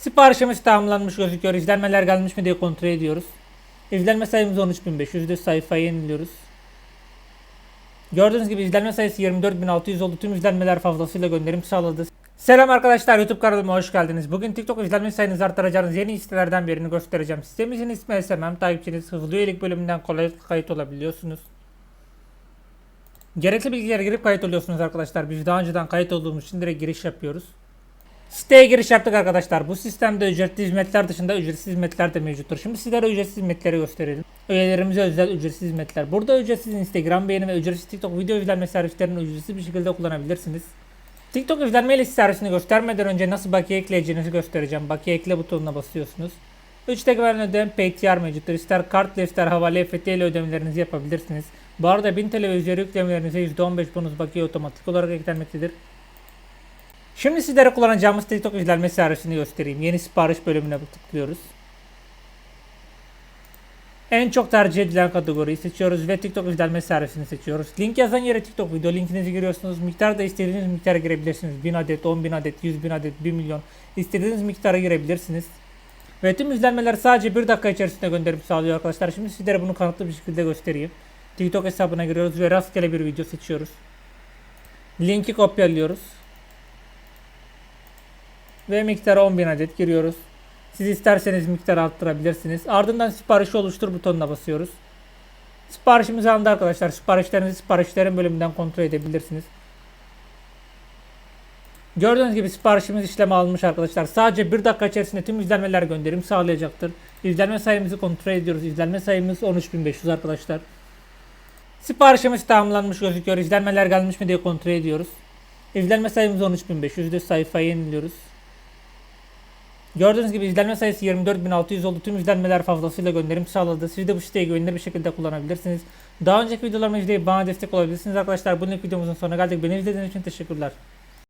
Siparişimiz tamamlanmış gözüküyor. İzlenmeler gelmiş mi diye kontrol ediyoruz. İzlenme sayımız 13.500'dü. Sayfayı yeniliyoruz. Gördüğünüz gibi izlenme sayısı 24.600 oldu. Tüm izlenmeler fazlasıyla gönderim sağladı. Selam arkadaşlar YouTube kanalıma hoş geldiniz. Bugün TikTok izlenme sayınızı arttıracağınız yeni sitelerden birini göstereceğim. Sitemizin ismi SMM. Takipçiniz hızlı üyelik bölümünden kolaylıkla kayıt olabiliyorsunuz. Gerekli bilgilere girip kayıt oluyorsunuz arkadaşlar. Biz daha önceden kayıt olduğumuz için direkt giriş yapıyoruz. Siteye giriş yaptık arkadaşlar. Bu sistemde ücretli hizmetler dışında ücretsiz hizmetler de mevcuttur. Şimdi sizlere ücretsiz hizmetleri gösterelim. Üyelerimize özel ücretsiz hizmetler. Burada ücretsiz Instagram beğeni ve ücretsiz TikTok video izlenme servislerini ücretsiz bir şekilde kullanabilirsiniz. TikTok izlenme liste servisini göstermeden önce nasıl bakiye ekleyeceğinizi göstereceğim. Bakiye ekle butonuna basıyorsunuz. 3 tek veren ödem PTR mevcuttur. İster kartla ister havale EFT ile ödemelerinizi yapabilirsiniz. Bu arada 1000 TL ve üzeri yüklemelerinize %15 bonus bakiye otomatik olarak eklenmektedir. Şimdi sizlere kullanacağımız TikTok izlenme servisini göstereyim. Yeni sipariş bölümüne tıklıyoruz. En çok tercih edilen kategoriyi seçiyoruz ve TikTok izlenme servisini seçiyoruz. Link yazan yere TikTok video linkinizi giriyorsunuz. Miktar da istediğiniz miktara girebilirsiniz. 1000 adet, 10 bin adet, 100 bin adet, 1 milyon. İstediğiniz miktara girebilirsiniz. Ve tüm izlenmeler sadece 1 dakika içerisinde gönderim sağlıyor arkadaşlar. Şimdi sizlere bunu kanıtlı bir şekilde göstereyim. TikTok hesabına giriyoruz ve rastgele bir video seçiyoruz. Linki kopyalıyoruz. Ve miktarı 10.000 adet giriyoruz. Siz isterseniz miktarı arttırabilirsiniz. Ardından siparişi oluştur butonuna basıyoruz. Siparişimiz alındı arkadaşlar. Siparişlerinizi siparişlerin bölümünden kontrol edebilirsiniz. Gördüğünüz gibi siparişimiz işleme alınmış arkadaşlar. Sadece 1 dakika içerisinde tüm izlenmeler gönderim sağlayacaktır. İzlenme sayımızı kontrol ediyoruz. İzlenme sayımız 13.500 arkadaşlar. Siparişimiz tamamlanmış gözüküyor. İzlenmeler gelmiş mi diye kontrol ediyoruz. İzlenme sayımız 13.500'dü. Sayfayı yeniliyoruz. Gördüğünüz gibi izlenme sayısı 24.600 oldu. Tüm izlenmeler fazlasıyla gönderim sağladı. Siz de bu siteyi güvenilir bir şekilde kullanabilirsiniz. Daha önceki videolarımı izleyip bana destek olabilirsiniz arkadaşlar. Bugünlük videomuzun sonuna geldik. Beni izlediğiniz için teşekkürler.